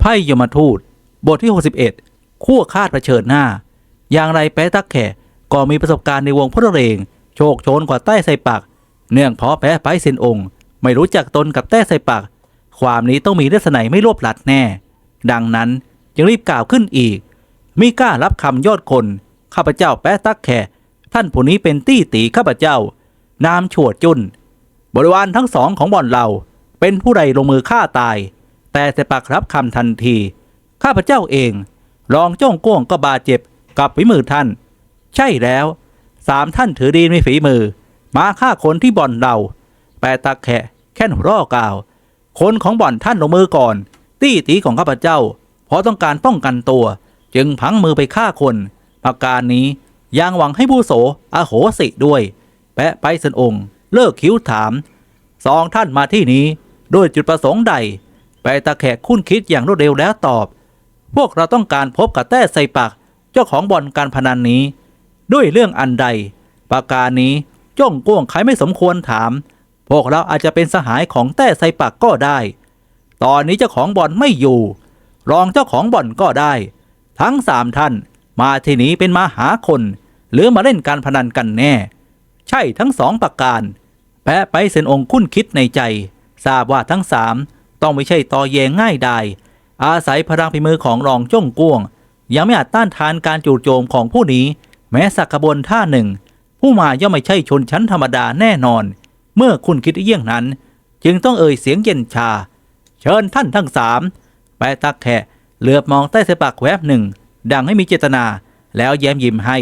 ไพ่ยมทูต บทที่ 61 คู่คาดเผชิญหน้า อย่างไรแป๊ะตักแขก็มีประสบการณ์ในวงพระเรง โชคโชนกว่าใต้ไซปัก เนื่องเพราะแป๊ะไปเซนองค์ ไม่รู้จักตนกับแต้ไซปัก ความนี้ต้องมีเลักษณะไม่รวบหลัดแน่ ดังนั้นจึงรีบกล่าวขึ้นอีก มิกล้ารับคำยอดคน ข้าพเจ้าแป๊ะตักแขท่านผู้นี้เป็นตี้ตีข้าพเจ้า นามฉวดจุน บริวารทั้งสองของบ่อนเรา เป็นผู้ใดลงมือฆ่าตาย แต่เสปักรับคำทันที ข้าพเจ้าเอง รองจ้องก้วงก็บาดเจ็บกับฝีมือท่าน ใช่แล้วสามท่านถือดีมีฝีมือ มาฆ่าคนที่บ่อนเราแปดตะแขะแค่นร่อกล่าว คนของบ่อนท่านลงมือก่อน ตี้ตีของข้าพเจ้า เพราะต้องการป้องกันตัว จึงพังมือไปฆ่าคนประการนี้ยังหวังให้ผู้โสอโหสิด้วย แปะไปสนองค์เลิกคิ้วถาม สองท่านมาที่นี้ ด้วยจุดประสงค์ใด ไปตะแขกคุ้นคิดอย่างรวดเร็วแล้วตอบ พวกเราต้องการพบกับแต้ไซปัก เจ้าของบ่อนการพนันนี้ ด้วยเรื่องอันใด ประการนี้จ้องก้วงใครไม่สมควรถาม พวกเราอาจจะเป็นสหายของแต้ไซปักก็ได้ ตอนนี้เจ้าของบ่อนไม่อยู่ รองเจ้าของบ่อนก็ได้ ทั้งสามท่านมาที่นี้เป็นมาหาคน หรือมาเล่นการพนันกันแน่ ใช่ทั้งสองประการ แปะไปเซนองคุ้นคิดในใจ ทราบว่าทั้งสาม ต้องไม่ใช่ตอแยงง่ายดายอาศัยพลังฝีมือของรองจ้องกวง ยังไม่อาจต้านทานการจู่โจมของผู้นี้ แม้สักขบวนท่าหนึ่ง ผู้มาย่อมไม่ใช่ชนชั้นธรรมดาแน่นอน เมื่อคุณคิดเยี่ยงนั้น จึงต้องเอ่ยเสียงเย็นชา เชิญท่านทั้งสามแปะตักแขะเหลือบมองใต้สะปักแวบหนึ่ง ดังให้มีเจตนา แล้วแย้มยิ้มให้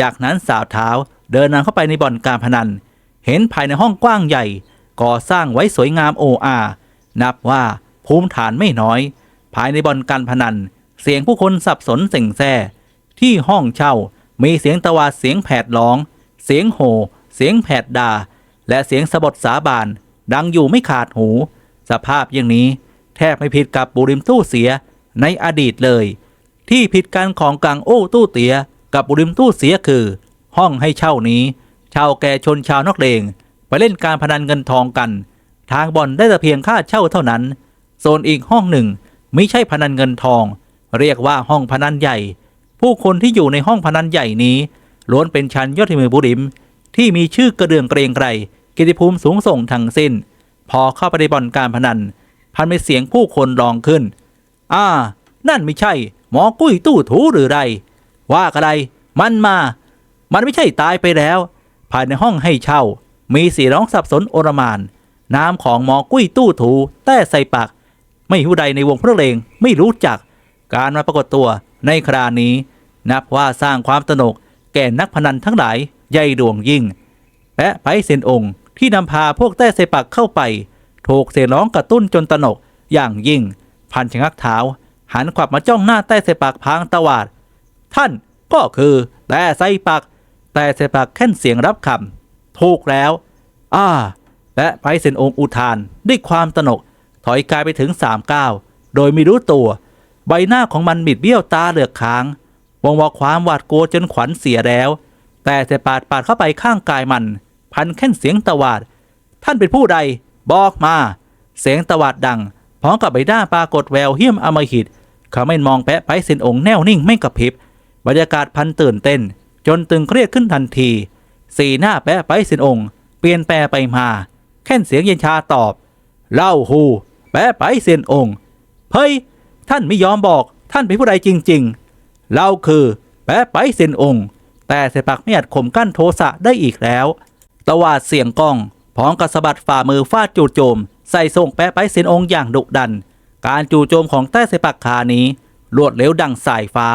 จากนั้นสาวเท้าเดินนำเข้าไปในบ่อนการพนัน เห็นภายในห้องกว้างใหญ่ ก่อสร้างไว้สวยงามโออา นับว่าภูมิฐานไม่น้อย ภายในบ่อนการพนัน เสียงผู้คนสับสนเส่งแซ่ที่ห้องเช่ามีเสียงตะวาดเสียงแผดร้อง เสียงโห่เสียงแผดดา และเสียงสะบดสาบาน ดังอยู่ไม่ขาดหู สภาพอย่างนี้ แทบไม่ผิดกับบุริมตู้เสียในอดีตเลย ที่ผิดกันของกลางโอ้ตู้เตียกับบุริมตู้เสียคือ ห้องให้เช่านี้ ชาวแก่ชนชาวนอกเลงไปเล่นการพนันเงินทองกัน ทางบ่อนได้แต่เพียงค่าเช่าเท่านั้น โซนอีกห้องหนึ่งไม่ใช่พนันเงินทอง เรียกว่าห้องพนันใหญ่ ผู้คนที่อยู่ในห้องพนันใหญ่นี้ล้วนเป็นชั้นยอดมือบุริม ที่มีชื่อกระเดื่องเกรงไกรกิติภูมิสูงส่งทั้งสิ้น พอเข้าไปในบ่อนการพนัน พันไปเสียงผู้คนร้องขึ้น อ่า นั่นไม่ใช่ หมอกุ้ยตู้ถูหรือไร ว่าอะไร มันมา มันไม่ใช่ตายไปแล้ว ภายในห้องให้เช่า มีเสียงร้องสับสนโอรมาน น้ำของหมอกุ้ยตู้ถู แต้ใส่ปาก ไม่ผู้ใดในวงพระเลงไม่รู้จัก การมาปรากฏตัวในครานี้ นับว่าสร้างความตนก แก่นักพนันทั้งหลายใหญ่ดวงยิ่ง แปะไปเซนองค์ที่นำพาพวกแต้เซปักเข้าไปถูกเสียงร้องกระตุ้นจนตนกอย่างยิ่ง พันชะงักเท้าหันขวับมาจ้องหน้าแต้เซปักพางตวาด ท่านก็คือแต่ไซปักแต่เซปักแค่นเสียงรับคำถูกแล้ว อ่า และไปเซนองอุทานด้วยความตนก ถอยกายไปถึงสามก้าวโดยไม่รู้ตัว ใบหน้าของมันบิดเบี้ยวตาเหลือกค้างวงวอความหวาดกลัวจนขวัญเสียแล้ว แต่เสปาดปาดเข้าไปข้างกายมัน พันแค่นเสียงตวาด ท่านเป็นผู้ใด บอกมา เสียงตวาดดังพร้อมกับใบหน้าปรากฏแววเหี้ยมอมหิตเขาไม่มองแปะไปเซนองแน่วนิ่งไม่กระพริบบรรยากาศพันตื่นเต้น จนตึงเครียดขึ้นทันที สีหน้าแปะไปเซนองเปลี่ยนแปลไปมา แค่นเสียงเย็นชาตอบ เล่าฮูแปะไปเซนองค์ เฮ้ย ท่านไม่ยอมบอกท่านเป็นผู้ใดจริง ๆ เราคือแปะไปเซนองค์ แต่เสปักไม่อาจข่มกั้นโทสะได้อีกแล้วตวาดเสียงกล้องพร้อมกับสะบัดฝ่ามือฟาดจู่โจม ใส่ส่งแปะไปเซนองค์อย่างดุดัน การจู่โจมของแต้เสปักขานี้รวดเร็วดังสายฟ้า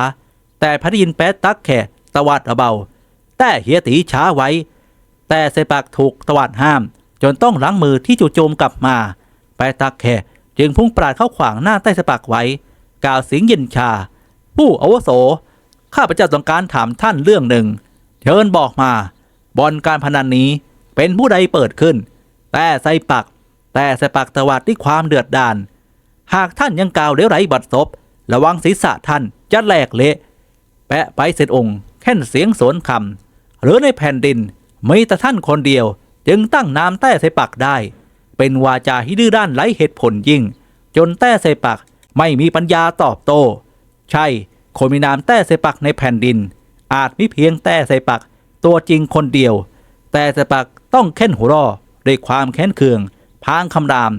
แต่พระยินแปะตักแข่ตวาดเบาแต่เฮียตีช้าไว้ แต่เสปักถูกตวาดห้าม จนต้องล้างมือที่จู่โจมกลับมา แปะตักแขจึงพุ่งปราดเข้าขวางหน้าใต้สะปักไว้ กล่าวเสียงเย็นชา ผู้อวโส ข้าพเจ้าต้องการถามท่านเรื่องหนึ่ง เชิญบอกมาบอลการพนันนี้เป็นผู้ใดเปิดขึ้น แต่ใส่ปัก แต่ใส่ปักตวาดด้วยความเดือดดานหากท่านยังกล่าวเลี้ยวไหลบัดซบระวังศีรษะท่านจะแหลกเละ แปะไปเสร็จองค์ แค่นเสียงสวนคำหรือในแผ่นดินมีแต่ท่านคนเดียว จึงตั้งนามแต้ใส่ปักได้ เป็นวาจาที่ดื้อด้านไร้เหตุผลยิ่ง จนแต้ใส่ปักไม่มีปัญญาตอบโต้ ใช่คนมีนามแต้เสปักในแผ่นดิน อาจมีเพียงแต้เสปักตัวจริงคนเดียว แต่เสปักต้องเค้นหัวรอด้วยความแค้นเคือง พางคำราม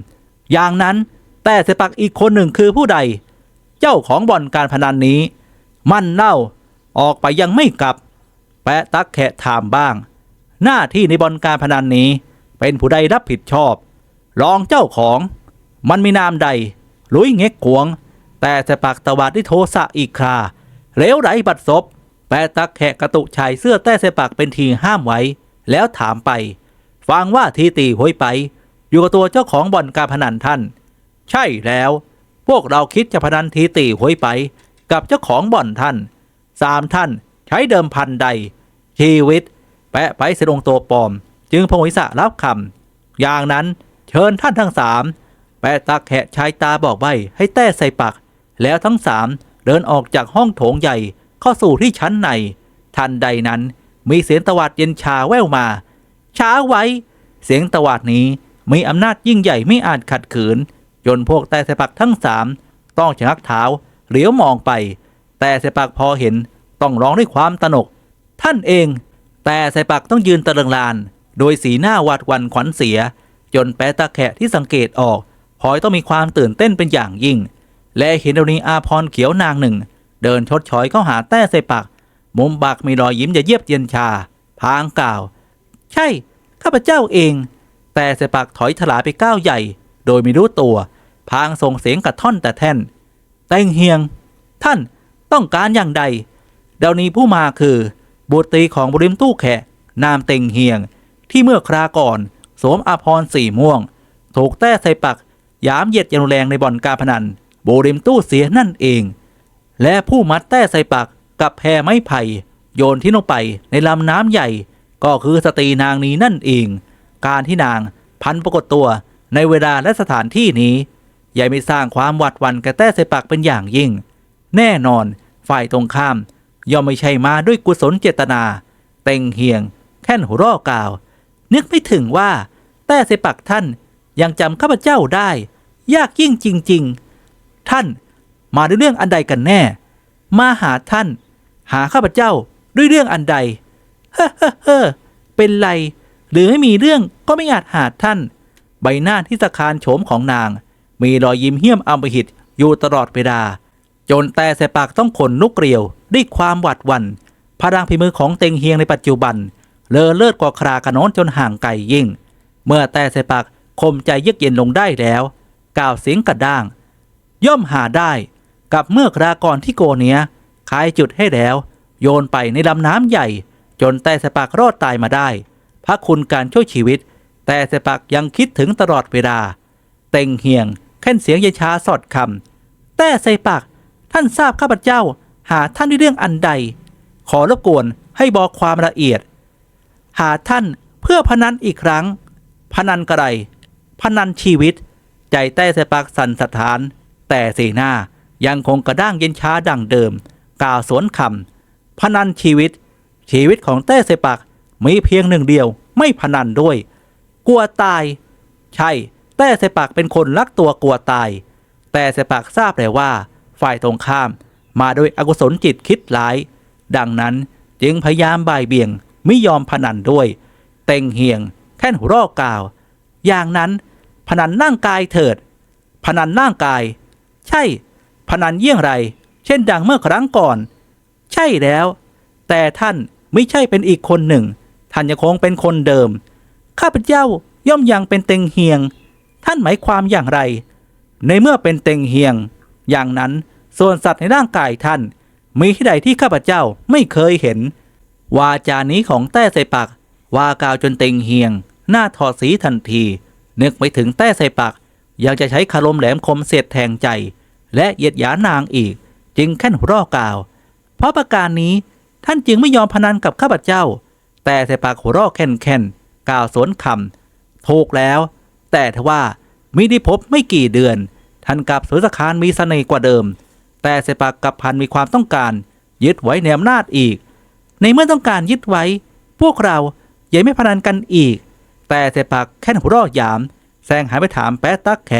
อย่างนั้นแต่เสปักอีกคนหนึ่งคือผู้ใด เจ้าของบ่อนการพนันนี้ มันเน่าออกไปยังไม่กลับ แปะตักแขะถามบ้าง หน้าที่ในบ่อนการพนันนี้ เป็นผู้ใดรับผิดชอบ รองเจ้าของ มันมีนามใดลุยเง็กขวง แต่สปักตวาดที่โทสะอีกคราเลวไหลบัดซบแปะตักแขะกระตุชายเสื้อแต้เสปักเป็นทีห้ามไว้ แล้วถามไป ฟังว่าทีตีหวยไป อยู่กับตัวเจ้าของบ่อนการพนันท่าน ใช่แล้ว พวกเราคิดจะพนันทีตีหวยไป กับเจ้าของบ่อนท่านสามท่านใช้เดิมพันใด ชีวิต ปะไปเสดงตัวปลอม จึงพงวิสะรับคำอย่างนั้นเชิญท่านทั้งสามแปะตาแขะชายตาบอกใบให้แต้ใส่ปักแล้วทั้งสามเดินออกจากห้องโถงใหญ่เข้าสู่ที่ชั้นใน ทันใดนั้นมีเสียงตวาดเย็นชาแว่วมา ช้าไว้ เสียงตวาดนี้มีอำนาจยิ่งใหญ่ไม่อาจขัดขืน จนพวกแต่เสปักทั้งสามต้องชะงักเท้าเหลียวมองไป แต่เสปักพอเห็นต้องร้องด้วยความตนก ท่านเอง แต่เสปักต้องยืนตะลิงลาน โดยสีหน้าหวาดหวันขวัญเสีย จนแปะตาแขะที่สังเกตออกพลอยต้องมีความตื่นเต้นเป็นอย่างยิ่ง และเห็นดวนีอาพรเขียวนางหนึ่ง เดินชดชอยเข้าหาแต้เสปัก มุมบักมีรอยยิ้มจะเยียบเย็นชา พางกล่าว ใช่ ข้าพเจ้าเอง แต่เสปักถอยถลาไปก้าวใหญ่ โดยไม่รู้ตัว พางส่งเสียงกระท่อนแต่แท่นแตงเฮียง ท่านต้องการอย่างใดเดยวนี้ผู้มาคือ บุตรีของบริมตู้แขกนามเต็งเฮียง ที่เมื่อคราก่อนสวมอาพรสีม่วง ถูกแต้ใส่ปักยามเหยียดยันแรงในบ่อนการพนันบริมตู้เสียนั่นเอง และผู้มัดแต้ใส่ปักกับแพไม้ไผ่โยนที่ลงไปในลำน้ำใหญ่ ก็คือสตรีนางนี้นั่นเอง การที่นางพันปรากฏตัวในเวลาและสถานที่นี้ยายไม่สร้างความหวัดหวั่นแก่แต้ใส่ปักเป็นอย่างยิ่ง แน่นอนฝ่ายตรงข้าม ย่อมไม่ใช่มาด้วยกุศลเจตนา เต็งเฮียง แค่นหัวร่อกล่าว นึกไม่ถึงว่า แต้เสปักท่านยังจำข้าพเจ้าได้ ยากยิ่งจริง ๆ ท่านมาด้วยเรื่องอันใดกันแน่ มาหาท่าน หาข้าพเจ้าด้วยเรื่องอันใด เฮ้เฮ้เฮ้เป็นไร หรือไม่มีเรื่องก็ไม่อาจหาท่าน ใบหน้าที่สะคานโฉมของนาง มีรอยยิ้มเหี้ยมอำมหิตอยู่ตลอดเวลา จนแต่ใส่ปากต้องขนลุกเกลียวด้วยความหวาดหวัน่นพลังพิมือของเต็งเฮียงในปัจจุบัน เลอเลิศกว่าครากระน้นจนห่างไกลยิ่ง เมื่อแต่ใส่ปากคมใจเยือกเย็นลงได้แล้วกล่าวเสียงกระด้าง ย่อมหาได้กับเมื่อคราก่อนที่โกเนียคายจุดให้แล้ว โยนไปในลำน้ำใหญ่ จนแต่สปากรอดตายมาได้ พระคุณการช่วยชีวิต แต่สปักยังคิดถึงตลอดเวลา เต็งเฮียงแค่นเสียงเยายชาสอดคำแต่ใส่ปาก ท่านทราบข้าพเจ้าหาท่านด้วยเรื่องอันใด ขอรบกวนให้บอกความละเอียด หาท่านเพื่อพนันอีกครั้ง พนันกระไร พนันชีวิต ใจแต้ใส่ปากสั่นสถาน แต่สีหน้ายังคงกระด้างเย็นช้าดังเดิม กล่าวสวนคำพนันชีวิต ชีวิตของเต้เสปักมีเพียงหนึ่งเดียว ไม่พนันด้วย กลัวตาย ใช่ แต่เสปักเป็นคนรักตัวกลัวตาย แต่เสปักทราบเลยว่า ฝ่ายตรงข้าม มาโดยอกุศลจิตคิดร้าย ดังนั้นจึงพยายามบ่ายเบี่ยงไม่ยอมพนันด้วย เต็งเฮียง แค่นหัวรอกล่าว อย่างนั้นพนันร่างกายเถิด พนันร่างกาย ใช่ พนันเยี่ยงไร เช่นดังเมื่อครั้งก่อน ใช่แล้ว แต่ท่านไม่ใช่เป็นอีกคนหนึ่ง ท่านยังคงเป็นคนเดิม ข้าพเจ้าย่อมยังเป็นเต็งเฮียง ท่านหมายความอย่างไร ในเมื่อเป็นเต็งเฮียง อย่างนั้น ส่วนสัตว์ในร่างกายท่าน มีที่ใดที่ข้าพเจ้าไม่เคยเห็น วาจานี้ของแต้ใส่ปากวากล่าวจนเต็งเฮียง หน้าถอดสีทันที นึกไปถึงแต้ใส่ปากยังจะใช้คารมแหลมคมเสียดแทงใจ และเหยียดหยานางอีก จึงแค่นหัวร่อกล่าว เพราะประการนี้ท่านจึงไม่ยอมพนันกับข้าพเจ้า แต่ใส่ปากหัวร่อแค่นแค่นกล่าวสวนคำถูกแล้ว แต่ทว่ามิได้พบไม่กี่เดือน ท่านกับสุสคารมีเสน่ห์กว่าเดิม แต่ใส่ปากกับพันมีความต้องการ ยึดไว้ในอำนาจอีก ในเมื่อต้องการยึดไว้ พวกเราอย่าไม่พนันกันอีก แต่ใส่ปากแค่นหัวเร่อหยามแซงหายไปถามแปะตักแข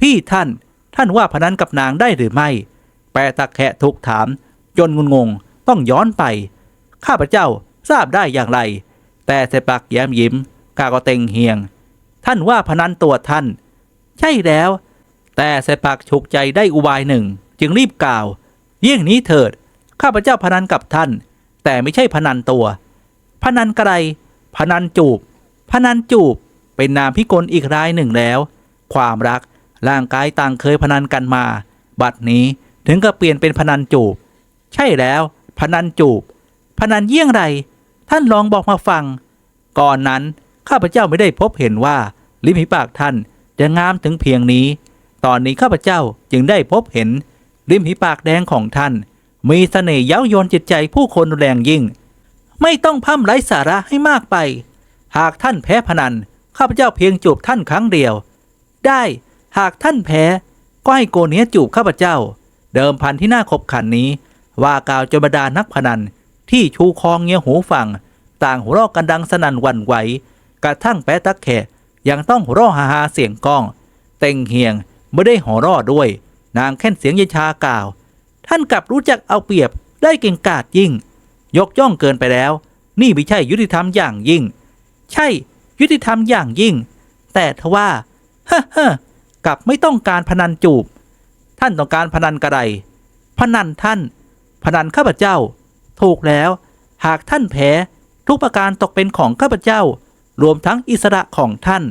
พี่ท่านท่านว่าพนันกับนางได้หรือไม่ แปะตะแคะถูกถาม จนงุนงงต้องย้อนไป ข้าพเจ้าทราบได้อย่างไร แต่เสปักแย้มยิ้ม กาก็เต็งเฮียง ท่านว่าพนันตัวท่าน ใช่แล้ว แต่เสปักฉุกใจได้อุบายหนึ่ง จึงรีบกล่าว เยี่ยงนี้เถิด ข้าพเจ้าพนันกับท่าน แต่ไม่ใช่พนันตัว พนันกระไร พนันจูบ พนันจูบ เป็นนามพิกลอีกรายหนึ่งแล้ว ความรักร่างกายต่างเคยพนันกันมา บัดนี้ถึงกับเปลี่ยนเป็นพนันจูบ ใช่แล้ว พนันจูบ พนันเยี่ยงไร ท่านลองบอกมาฟัง ก่อนนั้นข้าพเจ้าไม่ได้พบเห็นว่า ลิมฝีปากท่านจะงามถึงเพียงนี้ ตอนนี้ข้าพเจ้าจึงได้พบเห็น ริมฝีปากแดงของท่าน มีเสน่ห์เย้ายวนจิตใจผู้คนแรงยิ่ง ไม่ต้องพร่ำไร้สาระให้มากไป หากท่านแพ้พนันข้าพเจ้าเพียงจูบท่านครั้งเดียว ได้หากท่านแพ้ก็ให้โกเนียจูบข้าพเจ้า เดิมพันที่น่าขบขันนี้ ว่ากล่าวจนบรรดานักพนันที่ชูคองเงียหูฟัง ต่างหัวเราะกันดังสนั่นวันไหวกระทั่งแปะตะแขะยังต้องหัวเราะฮาฮาเสียงก้อง เต็งเฮียง ไม่ได้หัวเราะด้วย นางแค่นเสียงเยชากล่าว ท่านกลับรู้จักเอาเปรียบได้เก่งกาจยิ่ง ยกย่องเกินไปแล้ว นี่ไม่ใช่ยุติธรรมอย่างยิ่ง ใช่ยุติธรรมอย่างยิ่ง แต่ทว่าเฮ้เฮ้อกลับไม่ต้องการพนันจูบ ท่านต้องการพนันกระไรพนันท่าน พนันข้าพเจ้า ถูกแล้ว หากท่านแพ้ทุกประการตกเป็นของข้าพเจ้า รวมทั้งอิสระของท่าน